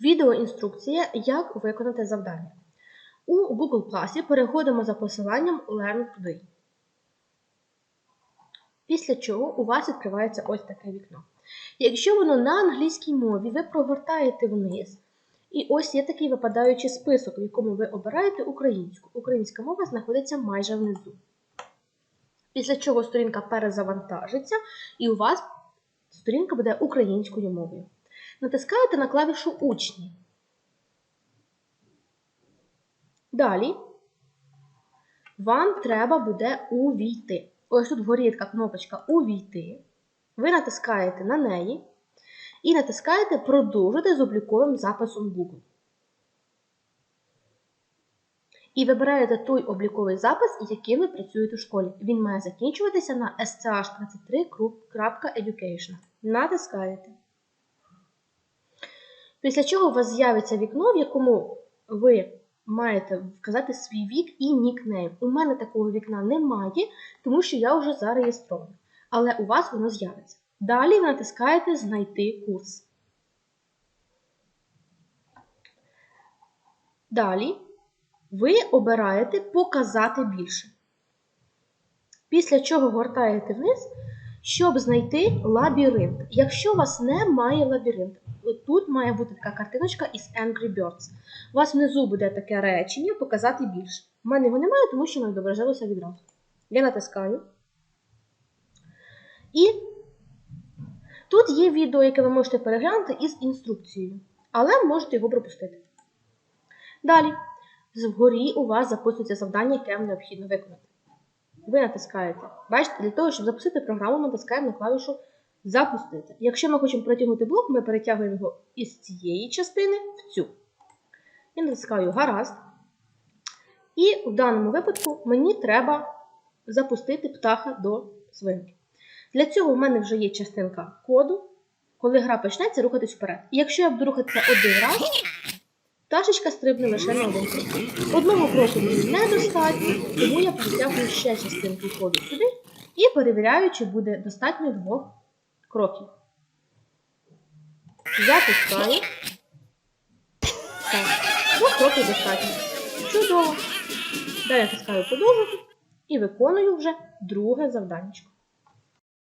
Відеоінструкція, як виконати завдання. У Google Class переходимо за посиланням Learn Today. Після чого у вас відкривається ось таке вікно. Якщо воно на англійській мові, ви прогортаєте вниз, і ось є такий випадаючий список, в якому ви обираєте українську. Українська мова знаходиться майже внизу. Після чого сторінка перезавантажиться, і у вас сторінка буде українською мовою. Натискаєте на клавішу Учні. Далі вам треба буде увійти. Ось тут вгорі така кнопочка Увійти. Ви натискаєте на неї і натискаєте Продовжити з обліковим записом Google. І вибираєте той обліковий запис, яким ви працюєте в школі. Він має закінчуватися на sch33.education. Натискаєте. Після чого у вас з'явиться вікно, в якому ви маєте вказати свій вік і нікнейм. У мене такого вікна немає, тому що я вже зареєстрована. Але у вас воно з'явиться. Далі ви натискаєте Знайти курс. Далі ви обираєте Показати більше. Після чого гортаєте вниз, щоб знайти лабіринт. Якщо у вас немає лабіринту, тут має бути така картиночка із Angry Birds. У вас внизу буде таке речення Показати більше. У мене його немає, тому що не відображилося відразу. Я натискаю. І тут є відео, яке ви можете переглянути із інструкцією, але можете його пропустити. Далі, згорі у вас записується завдання, яке вам необхідно виконати. Ви натискаєте. Бачите, для того, щоб запустити програму, натискаємо на клавішу Запустити. Якщо ми хочемо протягнути блок, ми перетягуємо його із цієї частини в цю. Я натискаю Гаразд. І в даному випадку мені треба запустити птаха до свинки. Для цього в мене вже є частинка коду. Коли гра почнеться, рухатись вперед. І якщо я буду рухатися один раз, пташечка стрибне лише на один крок. Одного кроку мені недостатньо, тому я притягую ще частинку коду сюди і перевіряю, чи буде достатньо двох кроків. Запускаю. Так, двох кроків достатньо. Чудово. Далі пускаю подовжувати і виконую вже друге завданнячко.